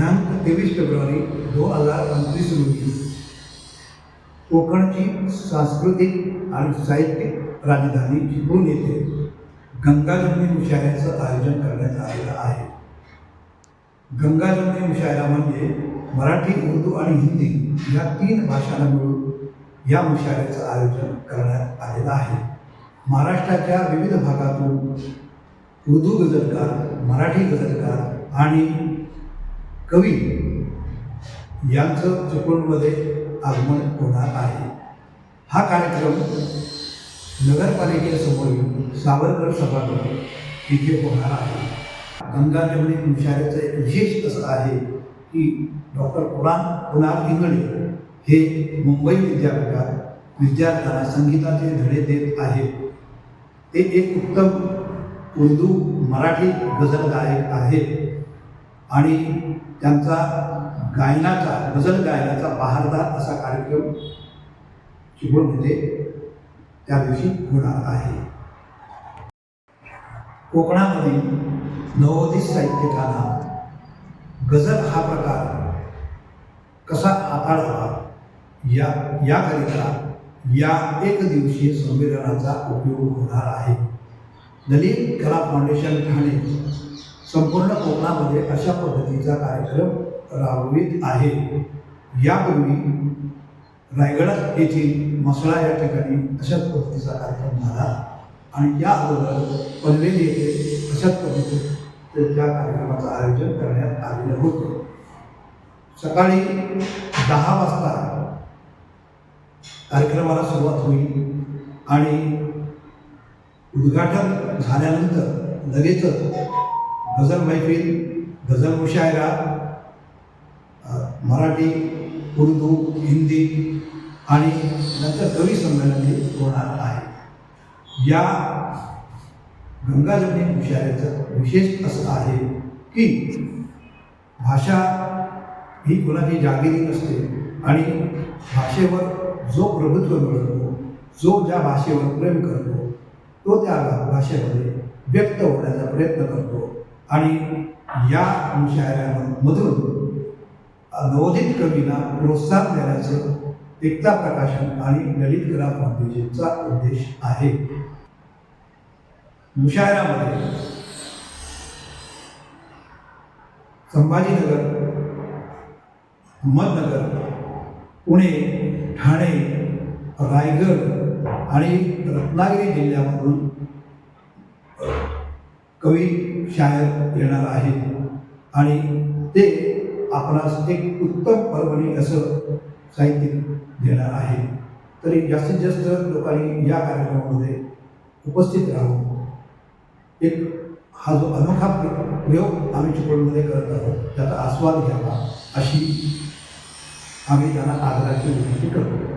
तेवीस फेब्रुवारी दोन हजार पंचवीस रोजी कोकणची सांस्कृतिक आणि साहित्यिक राजधानी चिपळूण येथे गंगाजमनी मुशायऱ्याचं आयोजन करण्यात आलेलं आहे. गंगाजमनी मुशायरा म्हणजे मराठी उर्दू आणि हिंदी या तीन भाषांना मिळून या मुशायऱ्याचं आयोजन करण्यात आलेलं आहे. महाराष्ट्राच्या विविध भागातून उर्दू गजलकार मराठी गजलकार आणि कवी. यांचं चिपळूणमध्ये आगमन होणार आहे. हा कार्यक्रम नगरपालिकेसमोर सावरकर सभागृह इथे होणार आहे. गंगा जमनी मुशाऱ्याचं एक विशेष असं आहे की डॉक्टर कुणाल कुणाल इंगळे हे मुंबई विद्यापीठात विद्यार्थ्यांना संगीताचे धडे देत आहेत. ते एक उत्तम उर्दू मराठी गझल गायक आहेत. आणि त्यांचा गायनाचा गझल गायनाचा बहारदार असा कार्यक्रम चिपळूणमध्ये त्या दिवशी होणार आहे. कोकणामध्ये नवोदित साहित्यिकांना गझल हा प्रकार कसा हाताळावा या याकरिता या एक दिवसीय संमेलनाचा उपयोग होणार आहे. दलित कला फाउंडेशन ठाणे संपूर्ण कोकणामध्ये अशा पद्धतीचा कार्यक्रम राबवित आहे. यापूर्वी रायगड येथील मसळा या ठिकाणी अशाच पद्धतीचा कार्यक्रम झाला आणि या अगोदर पनवेल येथे अशाच पद्धतीच्या कार्यक्रमाचं आयोजन करण्यात आलेलं होतं. सकाळी दहा वाजता कार्यक्रमाला सुरुवात होईल आणि उद्घाटन झाल्यानंतर लगेचच गझल मैफिल गझल मुशायरा मराठी उर्दू हिंदी आणि नंतर कवी संमेलन होणार आहे या गंगाजमनी मुशायराचं विशेष असं आहे की भाषा ही कोणाची जागिरी नसते आणि भाषेवर जो प्रभुत्व मिळवतो जो ज्या भाषेवर प्रेम करतो तो त्या भाषेमध्ये व्यक्त होण्याचा प्रयत्न करतो. आणि या मुशायऱ्यामधून नवोदित कवींना प्रोत्साहन देण्याचं एकता प्रकाशन आणि ललित कला फाउंडेशनचा उद्देश आहे. मुशायरामध्ये संभाजीनगर अहमदनगर पुणे ठाणे रायगड आणि रत्नागिरी जिल्ह्यामधून कवी शायर येणार आहेत. आणि ते आपणास एक उत्तम परभणी असं साहित्य देणार आहे तरी जास्तीत जास्त लोकांनी या कार्यक्रमामध्ये उपस्थित राहून एक हा जो अनोखा प्रयोग आम्ही चिपळूणमध्ये करत आहोत त्याचा आस्वाद घ्यावा अशी आम्ही त्यांना आग्रहाची विनंती करतो